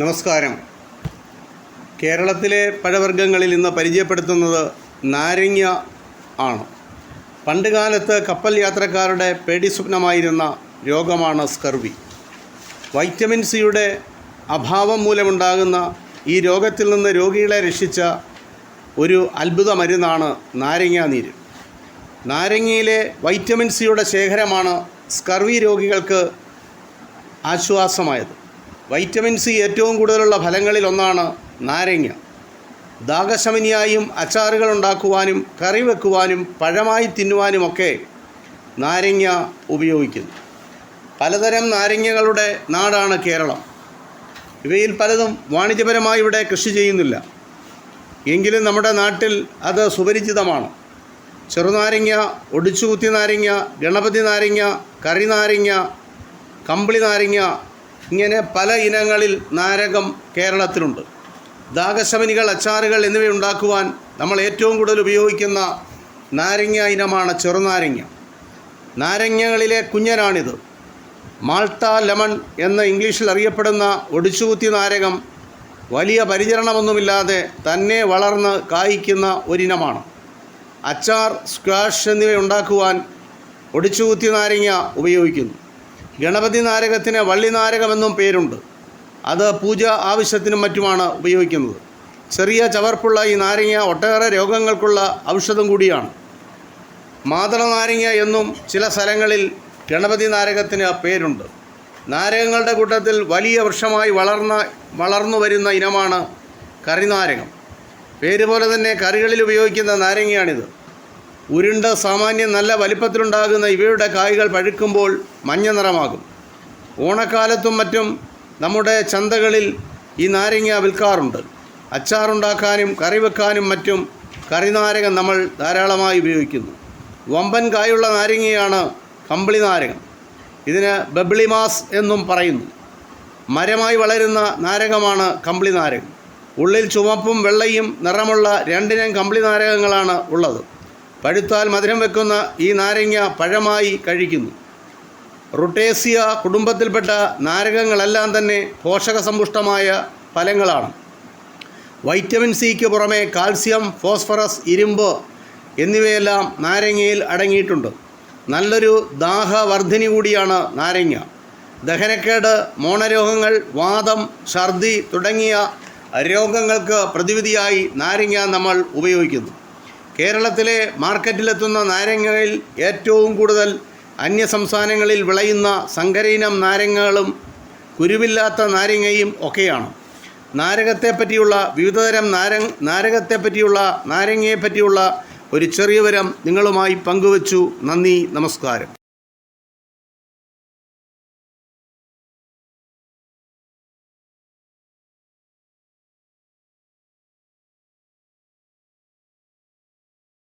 നമസ്കാരം. കേരളത്തിലെ പഴവർഗങ്ങളിൽ ഇന്ന് പരിചയപ്പെടുത്തുന്നത് നാരങ്ങ ആണ്. പണ്ടുകാലത്ത് കപ്പൽ യാത്രക്കാരുടെ പേടി സ്വപ്നമായിരുന്ന രോഗമാണ് സ്കർവി. വൈറ്റമിൻ സിയുടെ അഭാവം മൂലമുണ്ടാകുന്ന ഈ രോഗത്തിൽ നിന്ന് രോഗികളെ രക്ഷിച്ച ഒരു അത്ഭുത മരുന്നാണ് നാരങ്ങാ നീര്. നാരങ്ങയിലെ വൈറ്റമിൻ സിയുടെ ശേഖരമാണ് സ്കർവി രോഗികൾക്ക് ആശ്വാസമായത്. വൈറ്റമിൻ സി ഏറ്റവും കൂടുതലുള്ള ഫലങ്ങളിൽ ഒന്നാണ് നാരങ്ങ. ദാഹശമനിയായും അച്ചാറുകൾ ഉണ്ടാക്കുവാനും കറി വെക്കുവാനും പഴമായി തിന്നുവാനുമൊക്കെ നാരങ്ങ ഉപയോഗിക്കുന്നു. പലതരം നാരങ്ങകളുടെ നാടാണ് കേരളം. ഇവയിൽ പലതും വാണിജ്യപരമായി ഇവിടെ കൃഷി ചെയ്യുന്നില്ല. എങ്കിലും നമ്മുടെ നാട്ടിൽ അത് സുപരിചിതമാണ്. ചെറുനാരങ്ങ ഒടിച്ചുകുത്തി നാരങ്ങ ഗണപതി നാരങ്ങ കറി നാരങ്ങ കമ്പിളി നാരങ്ങ ഇങ്ങനെ പല ഇനങ്ങളിൽ നാരകം കേരളത്തിലുണ്ട്. ദാഹശമനികൾ അച്ചാറുകൾ എന്നിവ ഉണ്ടാക്കുവാൻ നമ്മൾ ഏറ്റവും കൂടുതൽ ഉപയോഗിക്കുന്ന നാരങ്ങ ഇനമാണ് ചെറുനാരങ്ങ. നാരങ്ങകളിലെ കുഞ്ഞനാണിത്. മാൾട്ട ലെമൺ എന്ന ഇംഗ്ലീഷിൽ അറിയപ്പെടുന്ന ഒടിച്ചുകുത്തി നാരകം വലിയ പരിചരണമൊന്നുമില്ലാതെ തന്നെ വളർന്ന് കായ്ക്കുന്ന ഒരിനമാണ്. അച്ചാർ സ്ക്വാഷ് എന്നിവ ഉണ്ടാക്കുവാൻ ഒടിച്ചുകുത്തി നാരങ്ങ ഉപയോഗിക്കുന്നു. ഗണപതി നാരകത്തിന് വള്ളി നാരകമെന്നും പേരുണ്ട്. അത് പൂജ ആവശ്യത്തിനും മറ്റുമാണ് ഉപയോഗിക്കുന്നത്. ചെറിയ ചവർപ്പുള്ള ഈ നാരങ്ങ ഒട്ടേറെ രോഗങ്ങൾക്കുള്ള ഔഷധം കൂടിയാണ്. മാതള നാരങ്ങ എന്നും ചില സ്ഥലങ്ങളിൽ ഗണപതി നാരകത്തിന് പേരുണ്ട്. നാരകങ്ങളുടെ കൂട്ടത്തിൽ വലിയ വൃക്ഷമായി വളർന്ന വളർന്നു വരുന്ന ഇനമാണ് കറിനാരകം പേര് പോലെ തന്നെ കറികളിൽ ഉപയോഗിക്കുന്ന നാരങ്ങയാണിത്. ഉരുണ്ട സാമാന്യം നല്ല വലിപ്പത്തിലുണ്ടാകുന്ന ഇവയുടെ കായ്കൾ പഴുക്കുമ്പോൾ മഞ്ഞ നിറമാകും. ഓണക്കാലത്തും മറ്റും നമ്മുടെ ചന്തകളിൽ ഈ നാരങ്ങ വിൽക്കാറുണ്ട്. അച്ചാറുണ്ടാക്കാനും കറി വെക്കാനും മറ്റും കറിനാരകം നമ്മൾ ധാരാളമായി ഉപയോഗിക്കുന്നു. വമ്പൻ കായുള്ള നാരങ്ങയാണ് കമ്പിളി നാരകം ഇതിന് ബബ്ലിമാസ് എന്നും പറയുന്നു. മരമായി വളരുന്ന നാരകമാണ് കമ്പിളി നാരകം ഉള്ളിൽ ചുമപ്പും വെള്ളയും നിറമുള്ള രണ്ടിനം കമ്പിളി നാരകങ്ങളാണ് ഉള്ളത്. പഴുത്താൽ മധുരം വെക്കുന്ന ഈ നാരങ്ങ പഴമായി കഴിക്കുന്നു. റുട്ടേസിയ കുടുംബത്തിൽപ്പെട്ട നാരകങ്ങളെല്ലാം തന്നെ പോഷകസമ്പുഷ്ടമായ ഫലങ്ങളാണ്. വൈറ്റമിൻ സിക്ക് പുറമെ കാൽസ്യം ഫോസ്ഫറസ് ഇരുമ്പ് എന്നിവയെല്ലാം നാരങ്ങയിൽ അടങ്ങിയിട്ടുണ്ട്. നല്ലൊരു ദാഹവർദ്ധിനി കൂടിയാണ് നാരങ്ങ. ദഹനക്കേട് മോണരോഗങ്ങൾ വാദം ഛർദി തുടങ്ങിയ രോഗങ്ങൾക്ക് പ്രതിവിധിയായി നാരങ്ങ നമ്മൾ ഉപയോഗിക്കുന്നു. കേരളത്തിലെ മാർക്കറ്റിലെത്തുന്ന നാരങ്ങകളിൽ ഏറ്റവും കൂടുതൽ അന്യ സംസ്ഥാനങ്ങളിൽ വിളയുന്ന സങ്കരയിനം നാരങ്ങകളും കുരുവില്ലാത്ത നാരങ്ങയും ഒക്കെയാണ്. നാരകത്തെപ്പറ്റിയുള്ള വിവിധതരം നാര നാരകത്തെപ്പറ്റിയുള്ള നാരങ്ങയെപ്പറ്റിയുള്ള ഒരു ചെറിയ വരം നിങ്ങളുമായി പങ്കുവച്ചു. നന്ദി നമസ്കാരം.